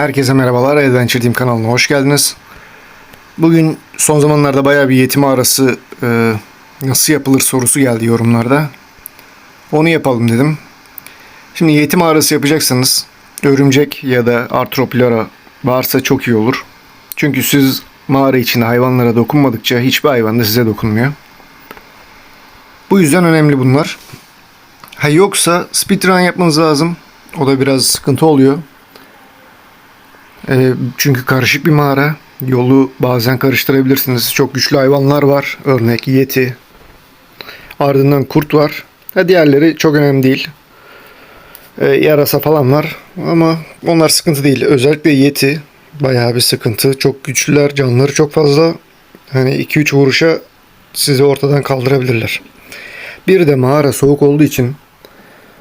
Herkese merhabalar. Adventure Team kanalına hoş geldiniz. Bugün son zamanlarda bayağı bir yetim arası e, nasıl yapılır sorusu geldi yorumlarda. Onu yapalım dedim. Şimdi yetim arası yapacaksanız örümcek ya da artropilora varsa çok iyi olur. Çünkü siz mağara içinde hayvanlara dokunmadıkça hiçbir hayvan da size dokunmuyor. Bu yüzden önemli bunlar. Ha yoksa speedrun yapmanız lazım. O da biraz sıkıntı oluyor. E, çünkü karışık bir mağara. Yolu bazen karıştırabilirsiniz. Çok güçlü hayvanlar var. Örnek yeti. Ardından kurt var. Ha, diğerleri çok önemli değil. E, yarasa falan var. Ama onlar sıkıntı değil. Özellikle yeti bayağı bir sıkıntı. Çok güçlüler. Canları çok fazla. Hani 2-3 vuruşa sizi ortadan kaldırabilirler. Bir de mağara soğuk olduğu için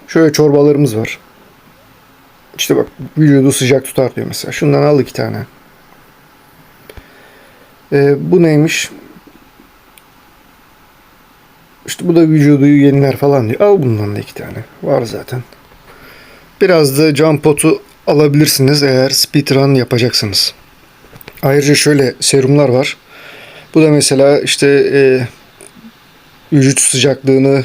şöyle çorbalarımız var. İşte bak vücudu sıcak tutar diyor mesela. Şundan al iki tane. Ee, bu neymiş? İşte bu da vücudu yeniler falan diyor. Al bundan da iki tane. Var zaten. Biraz da cam potu alabilirsiniz eğer speedrun yapacaksınız. Ayrıca şöyle serumlar var. Bu da mesela işte e, vücut sıcaklığını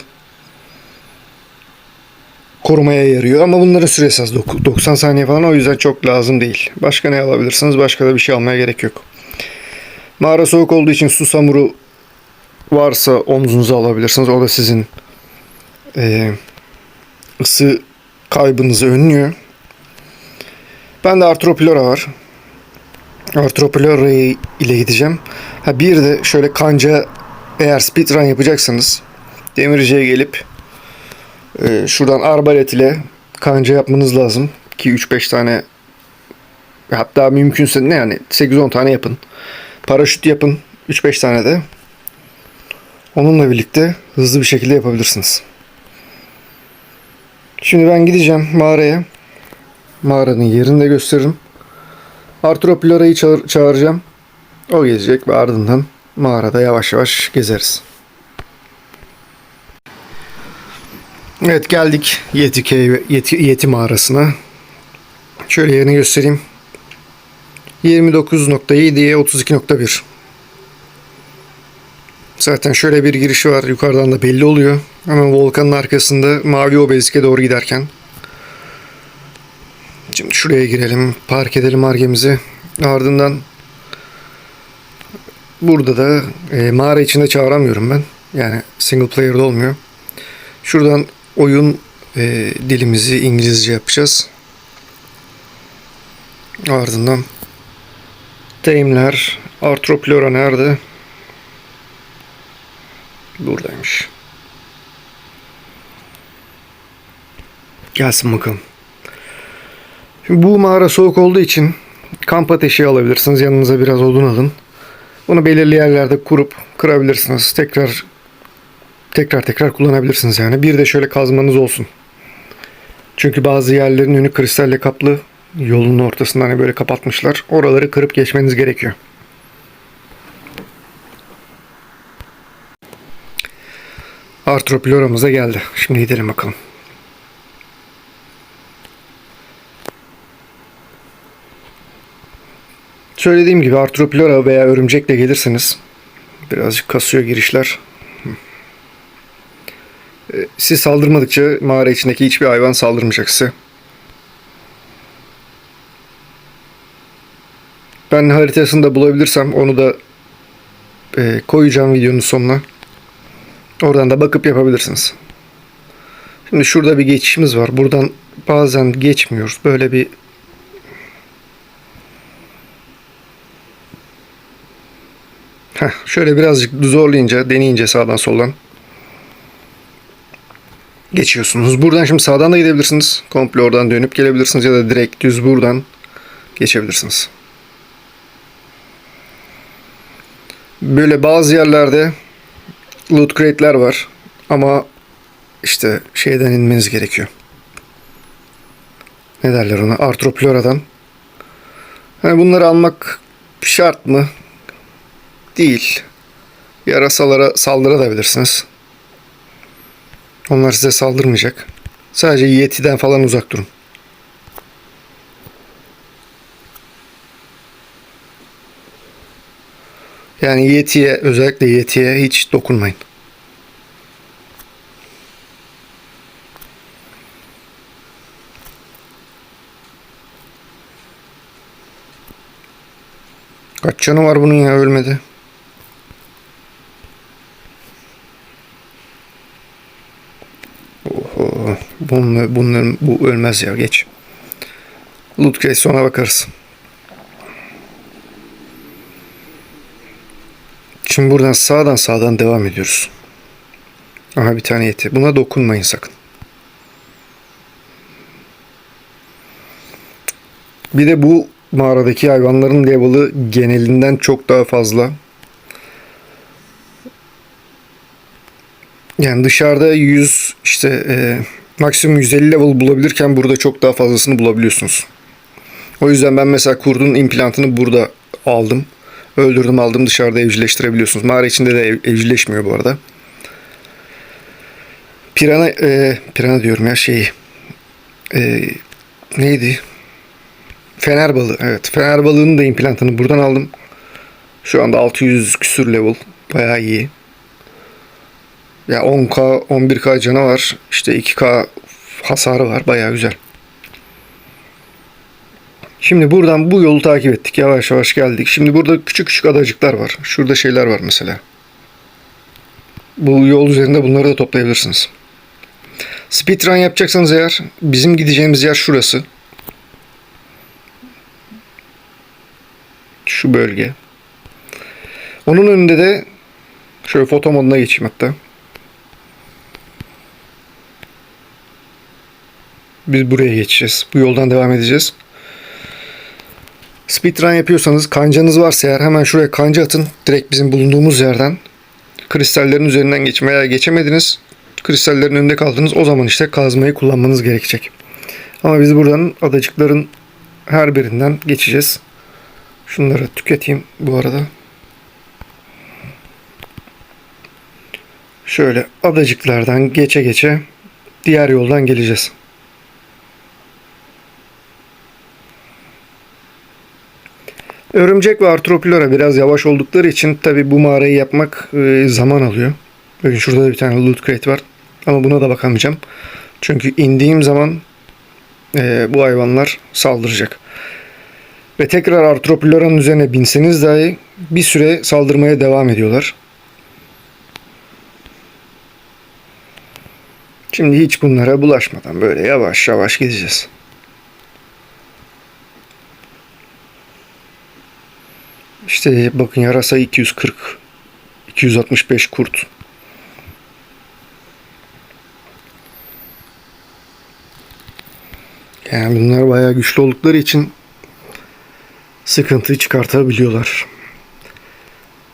korumaya yarıyor. Ama bunların süresi az. Dok- 90 saniye falan o yüzden çok lazım değil. Başka ne alabilirsiniz? Başka da bir şey almaya gerek yok. Mağara soğuk olduğu için susamuru varsa omzunuza alabilirsiniz. O da sizin e, ısı kaybınızı önlüyor. Ben de Artropilora var. Artropilora ile gideceğim. Ha bir de şöyle kanca eğer speedrun yapacaksanız demirciye gelip ee, şuradan arbalet ile kanca yapmanız lazım. Ki 3-5 tane hatta mümkünse ne yani 8-10 tane yapın. Paraşüt yapın 3-5 tane de. Onunla birlikte hızlı bir şekilde yapabilirsiniz. Şimdi ben gideceğim mağaraya. Mağaranın yerini de gösteririm. Arturo Pilora'yı çağır- çağıracağım. O gezecek ve ardından mağarada yavaş yavaş gezeriz. Evet geldik Yeti, Yeti, Yeti mağarasına. Şöyle yerini göstereyim. 29.7'ye 32.1. Zaten şöyle bir girişi var. Yukarıdan da belli oluyor. Hemen volkanın arkasında Mavi Obelisk'e doğru giderken. Şimdi şuraya girelim. Park edelim argemizi. Ardından burada da e, mağara içinde çağıramıyorum ben. Yani single player'da olmuyor. Şuradan oyun e, dilimizi İngilizce yapacağız. Ardından deyimler Artropilora nerede? Buradaymış. Gelsin bakalım. Şimdi bu mağara soğuk olduğu için kamp ateşi alabilirsiniz. Yanınıza biraz odun alın. Bunu belirli yerlerde kurup kırabilirsiniz. Tekrar tekrar tekrar kullanabilirsiniz yani. Bir de şöyle kazmanız olsun. Çünkü bazı yerlerin önü kristalle kaplı. Yolun ortasından hani böyle kapatmışlar. Oraları kırıp geçmeniz gerekiyor. Artropilora'mıza geldi. Şimdi gidelim bakalım. Söylediğim gibi Artropilora veya örümcekle gelirseniz birazcık kasıyor girişler. Siz saldırmadıkça mağara içindeki hiçbir hayvan saldırmayacak size. Ben haritasını da bulabilirsem onu da e, koyacağım videonun sonuna. Oradan da bakıp yapabilirsiniz. Şimdi şurada bir geçişimiz var. Buradan bazen geçmiyoruz. Böyle bir Heh, şöyle birazcık zorlayınca, deneyince sağdan soldan geçiyorsunuz. Buradan şimdi sağdan da gidebilirsiniz. Komple oradan dönüp gelebilirsiniz ya da direkt düz buradan geçebilirsiniz. Böyle bazı yerlerde loot crate'ler var ama işte şeyden inmeniz gerekiyor. Ne derler ona? Artropilora'dan. Yani bunları almak şart mı? Değil. Yarasalara saldırabilirsiniz. Onlar size saldırmayacak. Sadece Yeti'den falan uzak durun. Yani Yeti'ye özellikle Yeti'ye hiç dokunmayın. Kaç canı var bunun ya ölmedi. Oho, bunun, bunların, bu ölmez ya geç. Loot case sonra bakarız. Şimdi buradan sağdan sağdan devam ediyoruz. Aha bir tane yeti. Buna dokunmayın sakın. Bir de bu mağaradaki hayvanların level'ı genelinden çok daha fazla. Yani dışarıda 100 işte e, maksimum 150 level bulabilirken burada çok daha fazlasını bulabiliyorsunuz. O yüzden ben mesela kurdun implantını burada aldım. Öldürdüm aldım dışarıda evcilleştirebiliyorsunuz. Mağara içinde de ev, evcilleşmiyor bu arada. Pirana, e, pirana diyorum ya şeyi. E, neydi? Fener balığı. Evet. Fener balığının da implantını buradan aldım. Şu anda 600 küsür level. Bayağı iyi. Ya 10k, 11k canı var. İşte 2k hasarı var. Bayağı güzel. Şimdi buradan bu yolu takip ettik. Yavaş yavaş geldik. Şimdi burada küçük küçük adacıklar var. Şurada şeyler var mesela. Bu yol üzerinde bunları da toplayabilirsiniz. Speedrun yapacaksanız eğer bizim gideceğimiz yer şurası. Şu bölge. Onun önünde de şöyle foto moduna geçeyim hatta. Biz buraya geçeceğiz. Bu yoldan devam edeceğiz. Speedrun yapıyorsanız kancanız varsa eğer hemen şuraya kanca atın. Direkt bizim bulunduğumuz yerden kristallerin üzerinden geçin veya geçemediniz. Kristallerin önünde kaldınız. O zaman işte kazmayı kullanmanız gerekecek. Ama biz buradan adacıkların her birinden geçeceğiz. Şunları tüketeyim bu arada. Şöyle adacıklardan geçe geçe diğer yoldan geleceğiz. Örümcek ve Artropilora biraz yavaş oldukları için tabi bu mağarayı yapmak e, zaman alıyor. Bakın şurada da bir tane loot crate var. Ama buna da bakamayacağım. Çünkü indiğim zaman e, bu hayvanlar saldıracak. Ve tekrar Artropilora'nın üzerine binseniz dahi bir süre saldırmaya devam ediyorlar. Şimdi hiç bunlara bulaşmadan böyle yavaş yavaş gideceğiz. İşte bakın yarasa 240 265 kurt. Yani bunlar bayağı güçlü oldukları için sıkıntı çıkartabiliyorlar.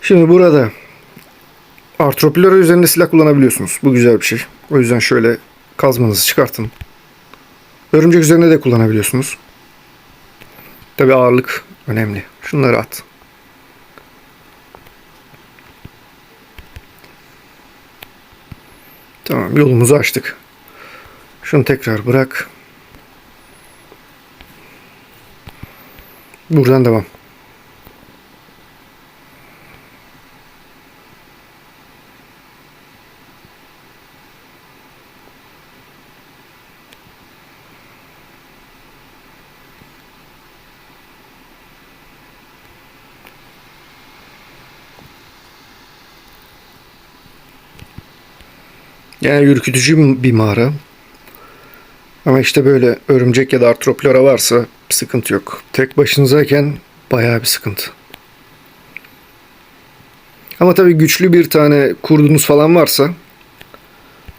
Şimdi burada Artropilora üzerinde silah kullanabiliyorsunuz. Bu güzel bir şey. O yüzden şöyle kazmanızı çıkartın. Örümcek üzerinde de kullanabiliyorsunuz. Tabi ağırlık önemli. Şunları at. Tamam yolumuzu açtık. Şunu tekrar bırak. Buradan devam. Yani ürkütücü bir mağara. Ama işte böyle örümcek ya da artropilora varsa sıkıntı yok. Tek başınızayken bayağı bir sıkıntı. Ama tabii güçlü bir tane kurdunuz falan varsa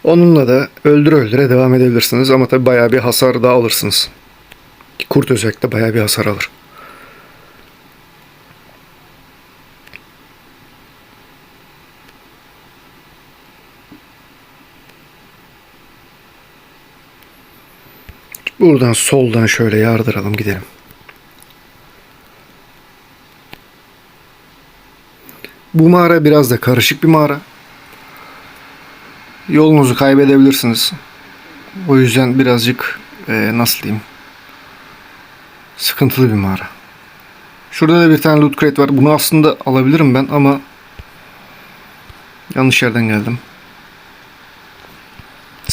onunla da öldüre öldüre devam edebilirsiniz. Ama tabii bayağı bir hasar da alırsınız. Kurt özellikle bayağı bir hasar alır. Buradan soldan şöyle yardıralım gidelim. Bu mağara biraz da karışık bir mağara. Yolunuzu kaybedebilirsiniz. O yüzden birazcık e, nasıl diyeyim sıkıntılı bir mağara. Şurada da bir tane loot crate var. Bunu aslında alabilirim ben ama Yanlış yerden geldim.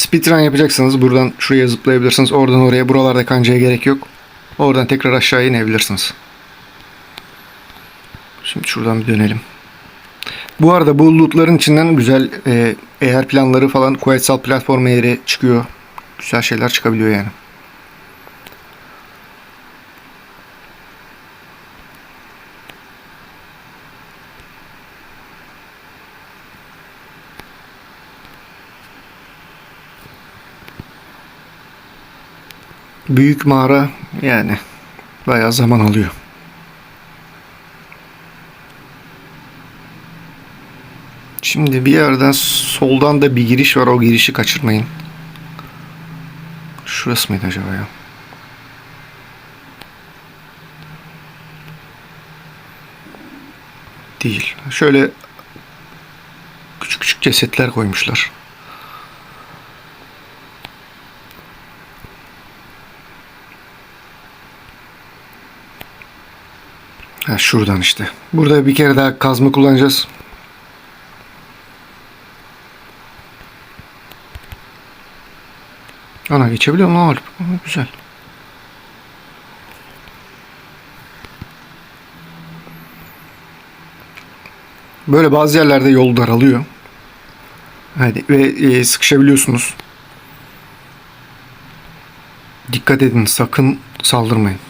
Speedrun yapacaksanız buradan şuraya zıplayabilirsiniz. Oradan oraya buralarda kancaya gerek yok. Oradan tekrar aşağı inebilirsiniz. Şimdi şuradan bir dönelim. Bu arada bu lootların içinden güzel eğer planları falan kuvvetsel platform eğri çıkıyor. Güzel şeyler çıkabiliyor yani. Büyük mağara yani bayağı zaman alıyor. Şimdi bir yerden soldan da bir giriş var. O girişi kaçırmayın. Şurası mıydı acaba ya? Değil. Şöyle küçük küçük cesetler koymuşlar. Ha, şuradan işte. Burada bir kere daha kazma kullanacağız. Ana geçebiliyor mu Alp? Güzel. Böyle bazı yerlerde yol daralıyor. Hadi ve e, sıkışabiliyorsunuz. Dikkat edin sakın saldırmayın.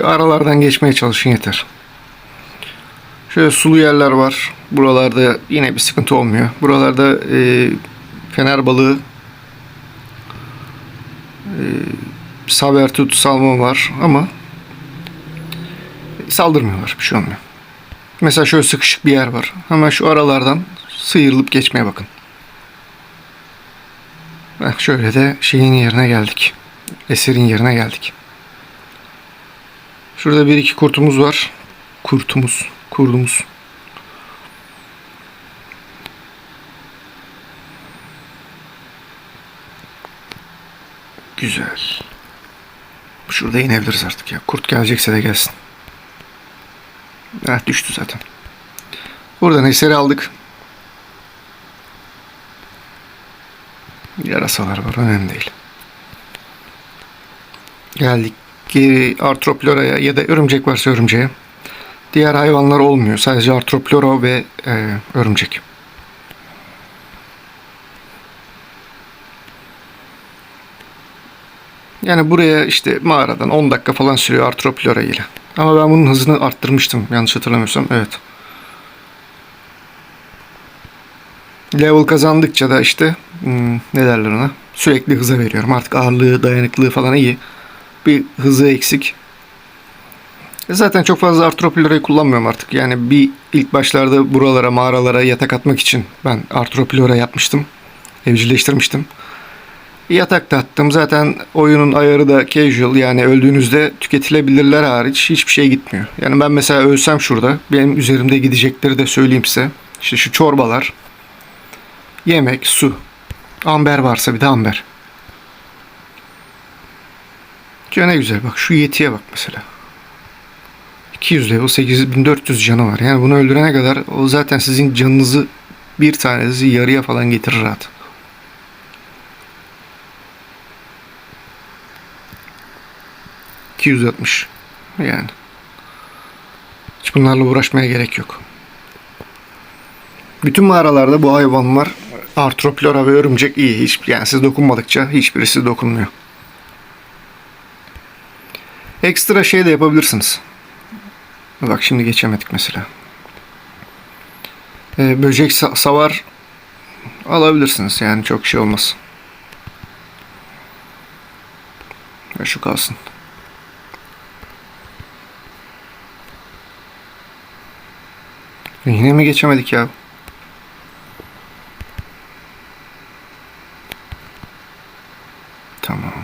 Şu aralardan geçmeye çalışın yeter. Şöyle sulu yerler var. Buralarda yine bir sıkıntı olmuyor. Buralarda e, fener balığı e, sabertut salma var ama saldırmıyorlar. Bir şey olmuyor. Mesela şöyle sıkışık bir yer var. Hemen şu aralardan sıyrılıp geçmeye bakın. Bak şöyle de şeyin yerine geldik. Eserin yerine geldik. Şurada bir iki kurtumuz var. Kurtumuz. Kurdumuz. Güzel. Şurada inebiliriz artık ya. Kurt gelecekse de gelsin. Ah düştü zaten. Buradan eseri aldık. Yarasalar var önemli değil. Geldik geri Artroplora'ya ya da örümcek varsa örümceğe. Diğer hayvanlar olmuyor. Sadece Artroplora ve e, örümcek. Yani buraya işte mağaradan 10 dakika falan sürüyor Artroplora ile. Ama ben bunun hızını arttırmıştım yanlış hatırlamıyorsam. Evet. Level kazandıkça da işte hmm, ne derler ona sürekli hıza veriyorum. Artık ağırlığı, dayanıklılığı falan iyi. Bir hızı eksik. E Zaten çok fazla artropilorayı kullanmıyorum artık. Yani bir ilk başlarda buralara, mağaralara yatak atmak için ben artropilora yapmıştım. Evcilleştirmiştim. Yatak da attım. Zaten oyunun ayarı da casual yani öldüğünüzde tüketilebilirler hariç hiçbir şey gitmiyor. Yani ben mesela ölsem şurada benim üzerimde gidecekleri de söyleyeyim size. İşte şu çorbalar, yemek, su, amber varsa bir de amber. Ya ne güzel bak şu yetiye bak mesela. 200 level 8400 canı var. Yani bunu öldürene kadar o zaten sizin canınızı bir tanesi yarıya falan getirir rahat. ...260... Yani... Hiç bunlarla uğraşmaya gerek yok. Bütün mağaralarda bu hayvanlar... ...artroplora ve örümcek iyi. Hiç, yani siz dokunmadıkça hiçbirisi dokunmuyor. Ekstra şey de yapabilirsiniz. Bak şimdi geçemedik mesela. Ee, böcek sa- savar alabilirsiniz yani çok şey olmaz. Ve şu kalsın. Yine mi geçemedik ya? Tamam.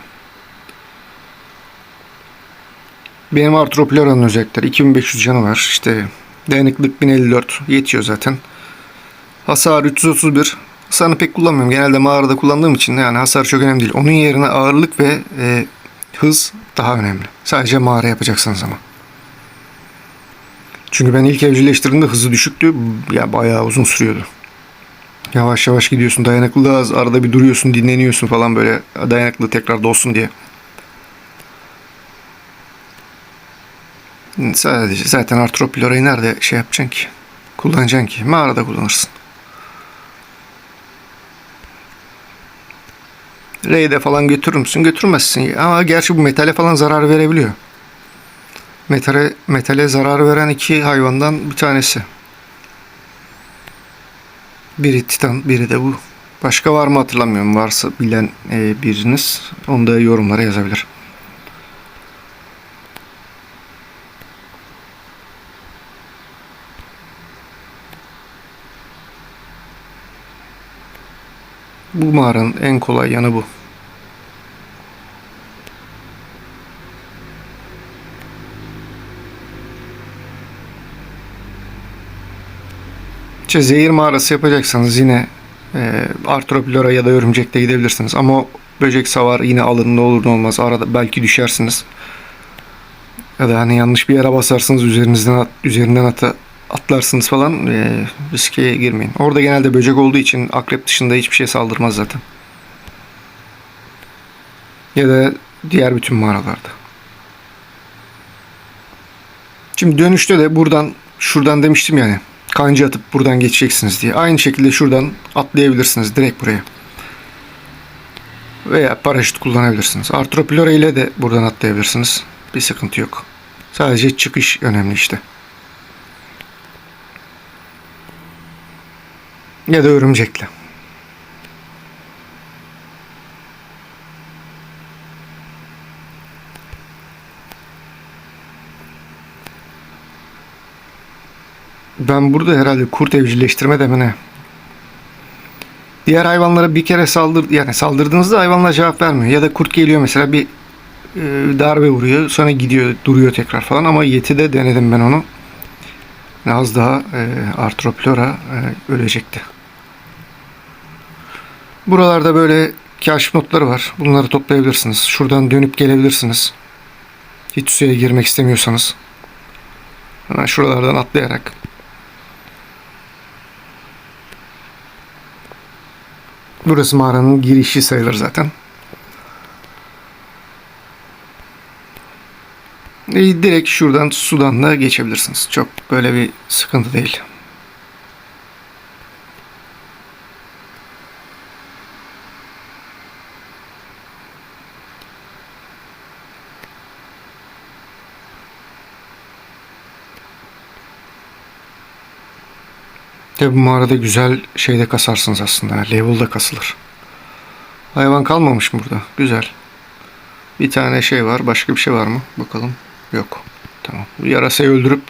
Benim Artroplora'nın özellikleri 2500 canı var. İşte dayanıklık 1054 yetiyor zaten. Hasar 331. Hasarını pek kullanmıyorum. Genelde mağarada kullandığım için yani hasar çok önemli değil. Onun yerine ağırlık ve e, hız daha önemli. Sadece mağara yapacaksınız ama. Çünkü ben ilk evcilleştirdiğimde hızı düşüktü. Ya bayağı uzun sürüyordu. Yavaş yavaş gidiyorsun. Dayanıklılığı az. Arada bir duruyorsun, dinleniyorsun falan böyle. Dayanıklı tekrar dolsun diye. Sadece zaten artropilorayı nerede şey yapacaksın ki? Kullanacaksın ki. Mağarada kullanırsın. Reyde falan götürür müsün? Götürmezsin. Ama gerçi bu metale falan zarar verebiliyor. Metale, metale zarar veren iki hayvandan bir tanesi. Biri titan, biri de bu. Başka var mı hatırlamıyorum. Varsa bilen e, biriniz onu da yorumlara yazabilir. Bu mağaranın en kolay yanı bu. İşte zehir mağarası yapacaksanız yine e, Artropilora ya da örümcekte gidebilirsiniz. Ama böcek savar yine alın ne olur ne olmaz. Arada belki düşersiniz. Ya da hani yanlış bir yere basarsınız üzerinizden at, üzerinden ata, atlarsınız falan e, riske girmeyin. Orada genelde böcek olduğu için akrep dışında hiçbir şey saldırmaz zaten. Ya da diğer bütün mağaralarda. Şimdi dönüşte de buradan şuradan demiştim yani kanca atıp buradan geçeceksiniz diye. Aynı şekilde şuradan atlayabilirsiniz direkt buraya. Veya paraşüt kullanabilirsiniz. Artropilora ile de buradan atlayabilirsiniz. Bir sıkıntı yok. Sadece çıkış önemli işte. Ya da örümcekle. Ben burada herhalde kurt evcilleştirme demene. Diğer hayvanlara bir kere saldır yani saldırdığınızda hayvanlar cevap vermiyor. Ya da kurt geliyor mesela bir e, darbe vuruyor sonra gidiyor duruyor tekrar falan ama Yeti'de denedim ben onu. Az daha e, Artropilora e, ölecekti. Buralarda böyle kaşif notları var. Bunları toplayabilirsiniz. Şuradan dönüp gelebilirsiniz. Hiç suya girmek istemiyorsanız. Hemen şuralardan atlayarak. Burası mağaranın girişi sayılır zaten. E, direkt şuradan sudan da geçebilirsiniz. Çok böyle bir sıkıntı değil. Tabi mağarada güzel şeyde kasarsınız aslında. Level'da kasılır. Hayvan kalmamış mı burada? Güzel. Bir tane şey var. Başka bir şey var mı? Bakalım. Yok. Tamam. Yarasayı öldürüp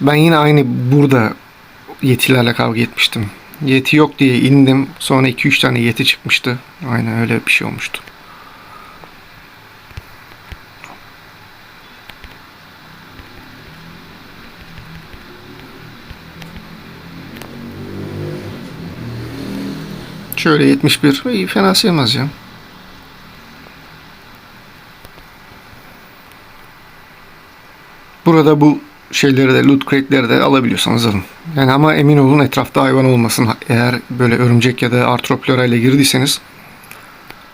ben yine aynı burada yetilerle kavga etmiştim. Yeti yok diye indim. Sonra 2-3 tane yeti çıkmıştı. Aynen öyle bir şey olmuştu. Şöyle 71. İyi fena sayılmaz ya. Burada bu şeyleri de loot crate'leri de alabiliyorsanız alın. Yani ama emin olun etrafta hayvan olmasın. Eğer böyle örümcek ya da artropilora ile girdiyseniz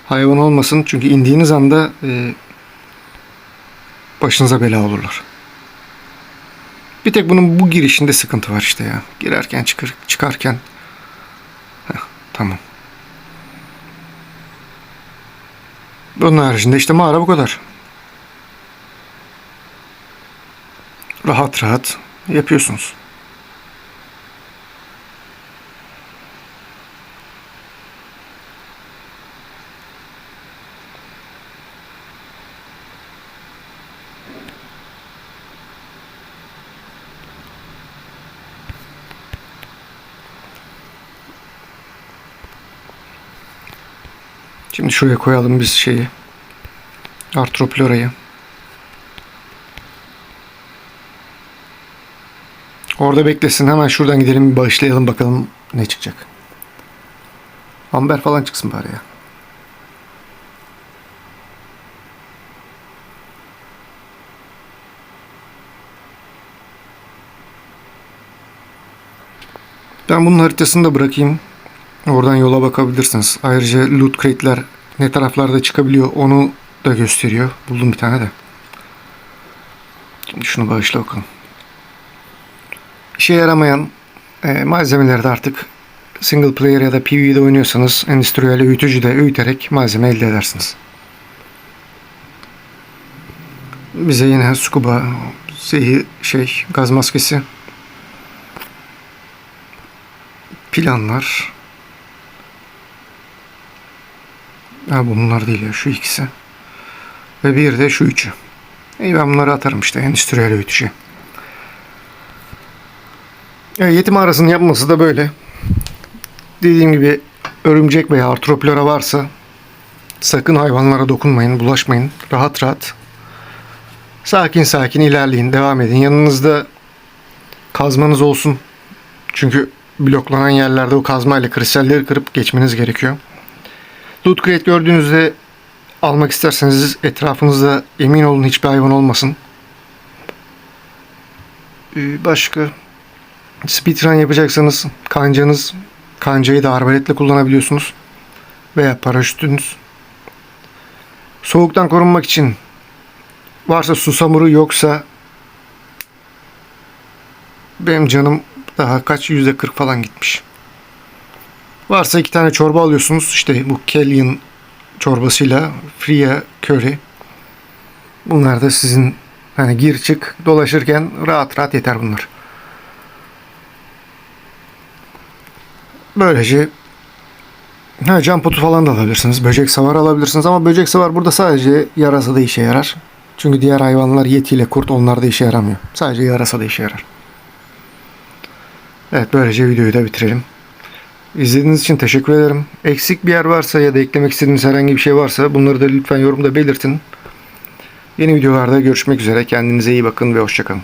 hayvan olmasın. Çünkü indiğiniz anda e, başınıza bela olurlar. Bir tek bunun bu girişinde sıkıntı var işte ya. Girerken çıkar, çıkarken. Heh, tamam. Onun haricinde işte mağara bu kadar. Rahat rahat yapıyorsunuz. Şimdi şuraya koyalım biz şeyi. Artropilora'yı. Orada beklesin. Hemen şuradan gidelim bir bağışlayalım bakalım ne çıkacak. Amber falan çıksın bari ya. Ben bunun haritasını da bırakayım. Oradan yola bakabilirsiniz. Ayrıca loot crate'ler ne taraflarda çıkabiliyor onu da gösteriyor. Buldum bir tane de. Şimdi şunu bağışla bakalım. İşe yaramayan e, malzemeleri de artık single player ya da PvE'de oynuyorsanız endüstriyel öğütücüde öğüterek malzeme elde edersiniz. Bize yine scuba zehir şey gaz maskesi planlar ha bunlar değil ya şu ikisi ve bir de şu üçü İyi ben bunları atarım işte endüstriyel öğütücü. Yetim arasının yapması da böyle. Dediğim gibi örümcek veya artroplora varsa sakın hayvanlara dokunmayın, bulaşmayın. Rahat rahat sakin sakin ilerleyin, devam edin. Yanınızda kazmanız olsun. Çünkü bloklanan yerlerde o kazmayla kristalleri kırıp geçmeniz gerekiyor. Loot crate gördüğünüzde almak isterseniz etrafınızda emin olun hiçbir hayvan olmasın. Ee, Başka speedrun yapacaksanız kancanız kancayı da arbaletle kullanabiliyorsunuz. Veya paraşütünüz. Soğuktan korunmak için varsa susamuru yoksa benim canım daha kaç yüzde kırk falan gitmiş. Varsa iki tane çorba alıyorsunuz. İşte bu Kellyan çorbasıyla Fria Curry. Bunlar da sizin hani gir çık dolaşırken rahat rahat yeter bunlar. Böylece ha, cam potu falan da alabilirsiniz. Böcek savar alabilirsiniz ama böcek savar burada sadece yarasa da işe yarar. Çünkü diğer hayvanlar yetiyle kurt onlar da işe yaramıyor. Sadece yarasa da işe yarar. Evet böylece videoyu da bitirelim. İzlediğiniz için teşekkür ederim. Eksik bir yer varsa ya da eklemek istediğiniz herhangi bir şey varsa bunları da lütfen yorumda belirtin. Yeni videolarda görüşmek üzere. Kendinize iyi bakın ve hoşçakalın.